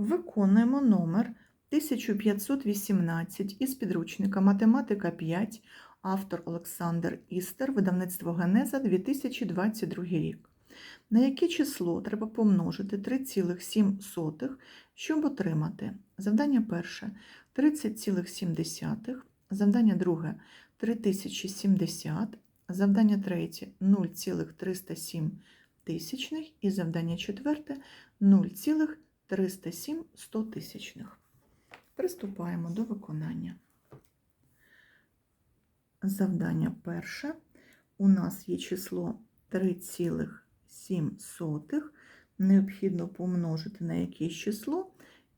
Виконуємо номер 1518 із підручника Математика 5, автор Олександр Істер, видавництво Генеза 2022 рік. На яке число треба помножити 3,7, щоб отримати? Завдання перше 30,7, завдання друге 3070, завдання третє 0,307 тисячних. І завдання четверте 0,307 тисячних. Приступаємо до виконання. Завдання перше. У нас є число 3,7. Необхідно помножити на якесь число,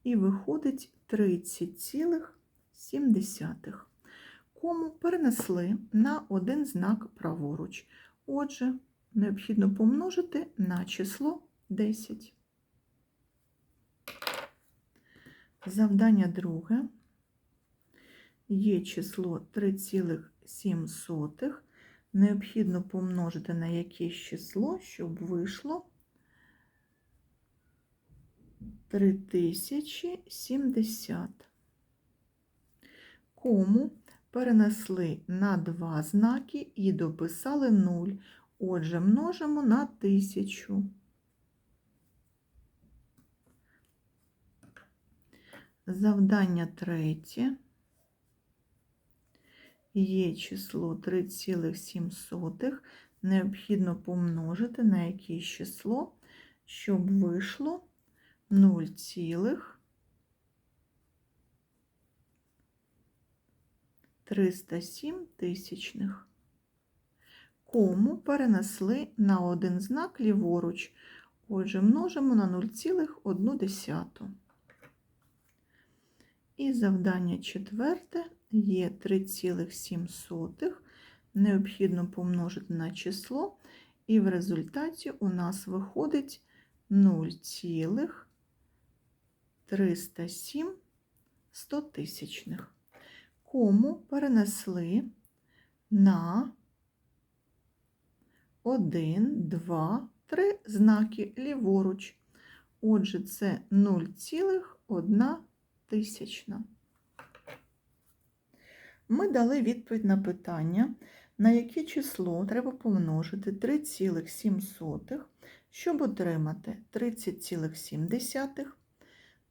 і виходить 30,7. Кому перенесли на один знак праворуч. Отже, необхідно помножити на число 10. Завдання друге. Є число 3,7. Необхідно помножити на якесь число, щоб вийшло 3070. Кому перенесли на два знаки і дописали 0. Отже, множимо на 1000. Завдання третє. Є число 3,7. Необхідно помножити на якесь число, щоб вийшло 0, 307 тисячних. Кому перенесли на один знак ліворуч. Отже, множимо на 0,1. І завдання четверте є 3,7. Необхідно помножити на число, і в результаті у нас виходить 0,307 стотисячних. Кому перенесли на 1, 2, 3 знаки ліворуч. Отже, це 0,1 тисячна. Ми дали відповідь на питання, на яке число треба помножити 3,7, щоб отримати 30,7,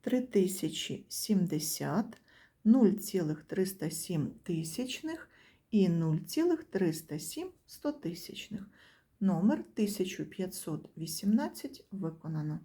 3070, 0,307 тисячних і 0,307 стотисячних. Номер 1518 виконано.